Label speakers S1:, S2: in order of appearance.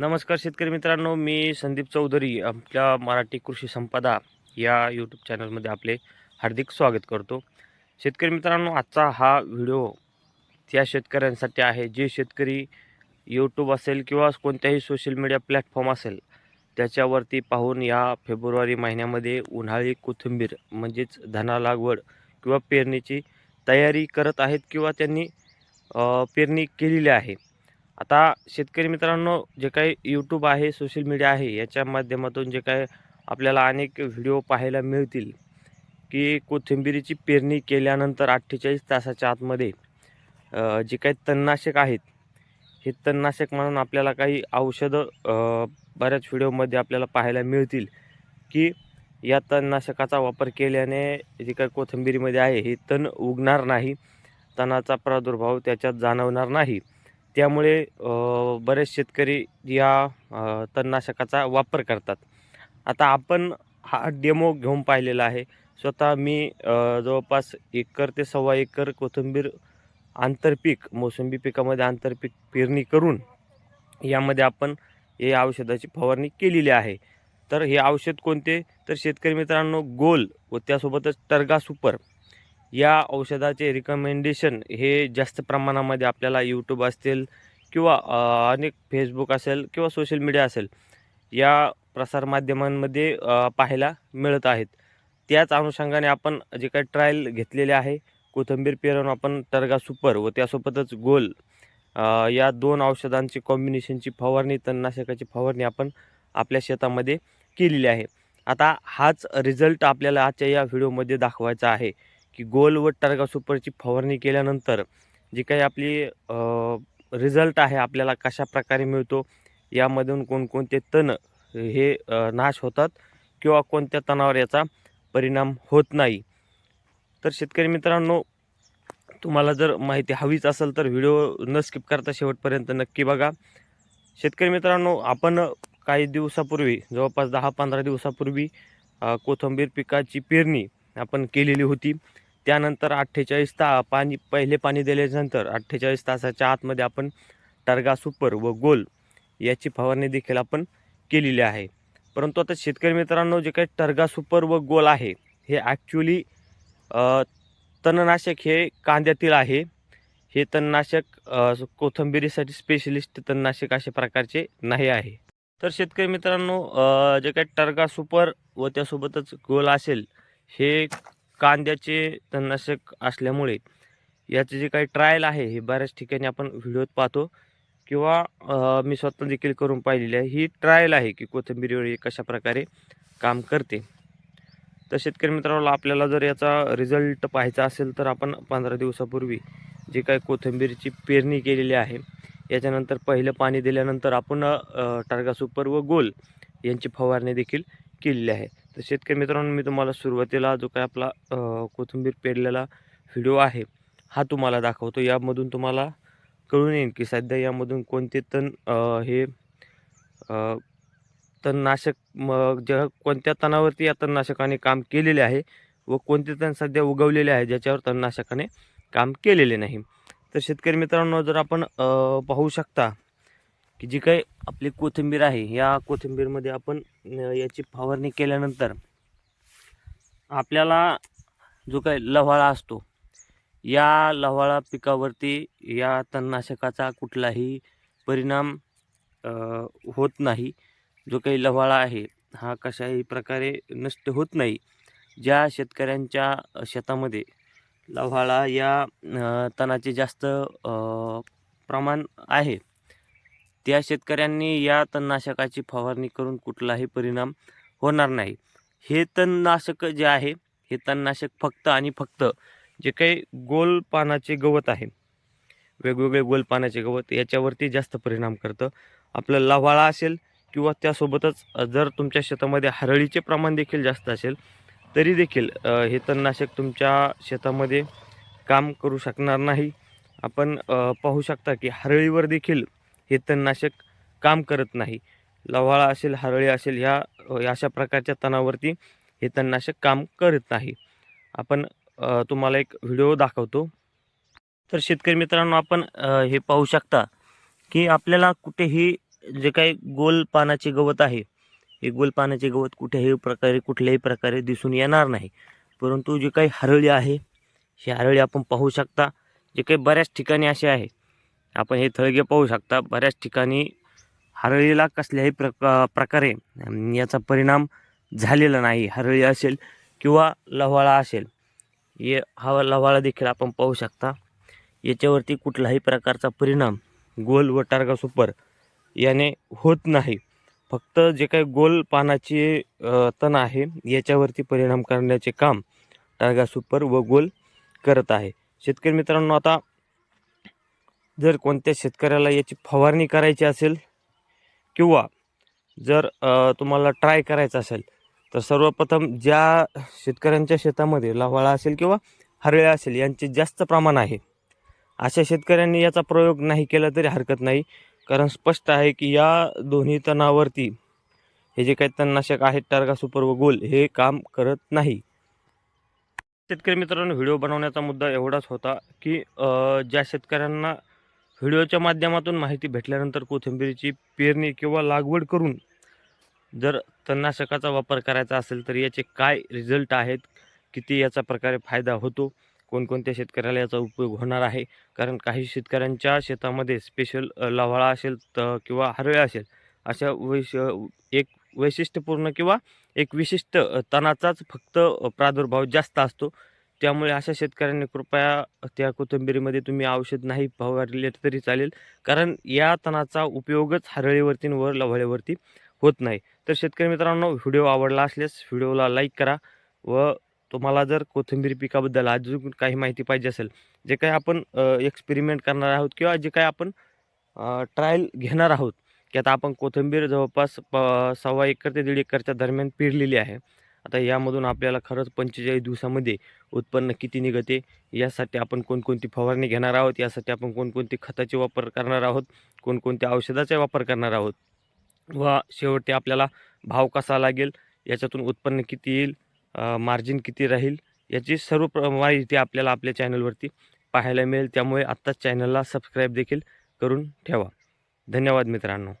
S1: नमस्कार शेतकरी मित्रांनो मी संदीप चौधरी आपल्या मराठी कृषी संपदा या यूट्यूब चॅनलमध्ये आपले हार्दिक स्वागत करतो. शेतकरी मित्रांनो आजचा हा व्हिडिओ त्या शेतकऱ्यांसाठी आहे. जे शेतकरी यूट्यूब असेल किंवा कोणत्याही सोशल मीडिया प्लॅटफॉर्म असेल त्याच्यावरती पाहून या फेब्रुवारी महिन्यामध्ये उन्हाळी कोथिंबीर म्हणजेच धना लागवड किंवा पेरणीची तयारी करत आहेत किंवा त्यांनी पेरणी केलेली आहे. आता शेतकरी मित्रांनो जे काही यूट्यूब आहे सोशल मीडिया आहे याच्या माध्यमातून जे काय आपल्याला अनेक व्हिडिओ पाहायला मिळतील. की कोथिंबिरीची पेरणी केल्यानंतर अठ्ठेचाळीस तासाच्या आतमध्ये जे काही तणनाशक आहेत हे तणनाशक म्हणून आपल्याला काही औषधं बऱ्याच व्हिडिओमध्ये आपल्याला पाहायला मिळतील. की या तणनाशकाचा वापर केल्याने जे काही कोथिंबिरीमध्ये आहे हे तण उगणार नाही तणाचा प्रादुर्भाव त्याच्यात जाणवणार नाही. त्यामुळे बरेच शेतकरी या तणनाशकाचा वापर करतात. आता आपण हा डेमो घेऊन पाहिलेला आहे. स्वतः मी जवळपास एकर ते सव्वा एकर कोथिंबीर आंतरपीक मोसंबी पिकामध्ये आंतरपीक पेरणी करून यामध्ये आपण हे औषधाची फवारणी केलेली आहे. तर हे औषध कोणते? तर शेतकरी मित्रांनो गोल व त्यासोबतच टर्गा सुपर. या औषधाचे रिकमेंडेशन हे जास्त प्रमाणामध्ये आपल्याला यूट्यूब असतील किंवा अनेक फेसबुक असेल किंवा सोशल मीडिया असेल या प्रसारमाध्यमांमध्ये पाहायला मिळत आहेत. त्याच अनुषंगाने आपण जे काही ट्रायल घेतलेले आहे कोथिंबीर पेरून आपण टर्गा सुपर व त्यासोबतच गोल या दोन औषधांची कॉम्बिनेशनची फवारणी तणनाशकाची फवारणी आपण आपल्या शेतामध्ये केलेली आहे. आता हाच रिझल्ट आपल्याला आजच्या या व्हिडिओमध्ये दाखवायचा आहे. की गोल व टर्गा सुपरची फवारणी केल्यानंतर जी काही आपली रिझल्ट आहे आपल्याला कशा प्रकारे मिळतो यामधून कोणकोणते तण हे नाश होतात किंवा कोणत्या तणावर याचा परिणाम होत नाही. तर शेतकरी मित्रांनो तुम्हाला जर माहिती हवीच असेल तर व्हिडिओ न स्किप करता शेवटपर्यंत नक्की बघा. शेतकरी मित्रांनो आपण काही दिवसापूर्वी जवळपास दहा पंधरा दिवसापूर्वी कोथंबीर कोथिंबीर पिकाची पेरणी आपण केलेली होती. त्यानंतर अठ्ठेचाळीस ता पाणी पहिले पाणी दिल्यानंतर अठ्ठेचाळीस तासाच्या आतमध्ये आपण टर्गा सुपर व गोल याची फवारणी देखील आपण केलेली आहे. परंतु आता शेतकरी मित्रांनो जे काही टर्गा सुपर व गोल आहे हे ॲक्च्युली तणनाशक हे कांद्यातील आहे. हे तणनाशक कोथंबिरीसाठी कोथिंबिरीसाठी स्पेशलिस्ट तणनाशक अशा प्रकारचे नाही आहे. तर शेतकरी मित्रांनो जे काही टर्गा सुपर व त्यासोबतच गोल असेल हे कांद्याचे तणनाशक असल्यामुळे याचे जे काही ट्रायल आहे हे बऱ्याच ठिकाणी आपण व्हिडिओत पाहतो. किंवा मी स्वतः देखील करून पाहिलेली आहे. ही ट्रायल आहे की कोथिंबीरीवर हे कशा प्रकारे काम करते. तर शेतकरी मित्रांनो आपल्याला जर याचा रिझल्ट पाहायचा असेल तर आपण पंधरा दिवसापूर्वी जे काही कोथिंबीरची पेरणी केलेली आहे याच्यानंतर पहिलं पाणी दिल्यानंतर आपण टर्गा टार्गा सुपर व गोल यांची फवारणी देखील केलेली आहे. तर शेतकरी मित्रांनो मी तुम्हाला सुरुवातीला जो काय आपला कोथिंबीर पेरलेला व्हिडिओ आहे हा तुम्हाला दाखवतो. यामधून तुम्हाला कळून येईल की सध्या यामधून कोणते तण हे तणनाशक मग ज्या कोणत्या तणावरती या तणनाशकाने काम केलेले आहे व कोणते तण सध्या उगवलेले आहे ज्याच्यावर तणनाशकाने काम केलेले नाही. तर शेतकरी मित्रांनो जर आपण पाहू शकता की जी काही आपली कोथिंबीर आहे या कोथिंबीरमध्ये आपण याची फवारणी केल्यानंतर आपल्याला जो काही लव्हाळा असतो या लव्हाळा पिकावरती या तणनाशकाचा कुठलाही परिणाम होत नाही. जो काही लव्हाळा आहे हा कशाही प्रकारे नष्ट होत नाही. ज्या शेतकऱ्यांच्या शेतामध्ये लव्हाळा या तणाचे जास्त प्रमाण आहे त्या शेतकऱ्यांनी या तणनाशकाची फवारणी करून कुठलाही परिणाम होणार नाही. हे तणनाशक जे आहे हे तणनाशक फक्त आणि फक्त जे काही गोल पानाचे गवत आहे वेगवेगळे गोल पानाचे गवत याच्यावरती जास्त परिणाम करतं. आपलं लव्हाळा असेल किंवा त्यासोबतच जर तुमच्या शेतामध्ये हरळीचे प्रमाण देखील जास्त असेल तरी देखील हे तणनाशक तुमच्या शेतामध्ये काम करू शकणार नाही. आपण पाहू शकता की हरळीवर देखील हे तणनाशक काम करत नाही. लव्हाळा असेल हरळी असेल ह्या अशा प्रकारच्या तणावरती हे तणनाशक काम करत नाही. आपण तुम्हाला एक व्हिडिओ दाखवतो. तर शेतकरी मित्रांनो आपण हे पाहू शकता की आपल्याला कुठेही जे काही गोल पानाचे गवत आहे हे गोल पानाचे गवत कुठेही प्रकारे कुठल्याही प्रकारे दिसून येणार नाही. परंतु जे काही हरळी आहे ही हरळी आपण पाहू शकता. जे काही बऱ्याच ठिकाणी असे आहे आपण हे थळगे पाहू शकता. बऱ्याच ठिकाणी हरळीला कसल्याही प्रका प्रकारे याचा परिणाम झालेला नाही. हरळी असेल किंवा लव्हाळा असेल हे हा लव्हाळा देखील आपण पाहू शकता. याच्यावरती कुठलाही प्रकारचा परिणाम गोल व टार्गा सुपर याने होत नाही. फक्त जे काही गोल पानाची तण आहे याच्यावरती परिणाम करण्याचे काम टार्गा सुपर व गोल करत आहे. शेतकरी मित्रांनो आता जर कोणत्या शेतकऱ्याला याची फवारणी करायची असेल किंवा जर तुम्हाला ट्राय करायचं असेल तर सर्वप्रथम ज्या शेतकऱ्यांच्या शेतामध्ये लावाळा असेल किंवा हरळ्या असेल यांचे जास्त प्रमाण आहे. अशा शेतकऱ्यांनी याचा प्रयोग नाही केला तरी हरकत नाही. कारण स्पष्ट आहे की या दोन्ही तणावरती हे जे काही तणनाशक आहेत टार्गा सुपर व गोल हे काम करत नाही. शेतकरी मित्रांनो व्हिडिओ बनवण्याचा मुद्दा एवढाच होता की ज्या शेतकऱ्यांना व्हिडिओच्या माध्यमातून माहिती भेटल्यानंतर कोथिंबीरीची पेरणी किंवा लागवड करून जर तणनाशकाचा वापर करायचा असेल तर याचे काय रिझल्ट आहेत? किती याचा प्रकारे फायदा होतो? कोणकोणत्या शेतकऱ्याला याचा उपयोग होणार आहे? कारण काही शेतकऱ्यांच्या शेतामध्ये स्पेशल लव्हाळा असेल तर किंवा हरळे असेल अशा वैश एक वैशिष्ट्यपूर्ण किंवा एक विशिष्ट तणाचाच फक्त प्रादुर्भाव जास्त असतो. त्यामुळे अशा शेतकऱ्यांनी कृपया त्या कोथिंबिरीमध्ये तुम्ही औषध नाही फवारले तरी चालेल. कारण या तणाचा उपयोगच हरळीवरती वर लव्हाळीवरती होत नाही. तर शेतकरी मित्रांनो व्हिडिओ आवडला असल्यास व्हिडिओला लाईक करा व तुम्हाला जर कोथिंबीर पिकाबद्दल अजून काही माहिती पाहिजे असेल जे काही आपण एक्सपेरिमेंट करणार आहोत किंवा जे काही आपण ट्रायल घेणार आहोत की आता आपण कोथिंबीर जवळपास प सव्वा एकर ते दीड एकरच्या दरम्यान पेरलेली आहे. आता यामधून आपल्याला खरंच पंचेचाळीस दिवसामध्ये उत्पन्न किती निघते? यासाठी आपण कोणकोणती फवारणी घेणार आहोत? यासाठी आपण कोणकोणते खताचे वापर करणार आहोत? कोणकोणत्या औषधाचा वापर करणार आहोत? व शेवटी आपल्याला भाव कसा लागेल? याच्यातून उत्पन्न किती येईल? मार्जिन किती राहील? याची सर्व प्र माहिती आपल्याला आपल्या चॅनलवरती पाहायला मिळेल. त्यामुळे आत्ताच चॅनलला सबस्क्राईब देखील करून ठेवा. धन्यवाद मित्रांनो.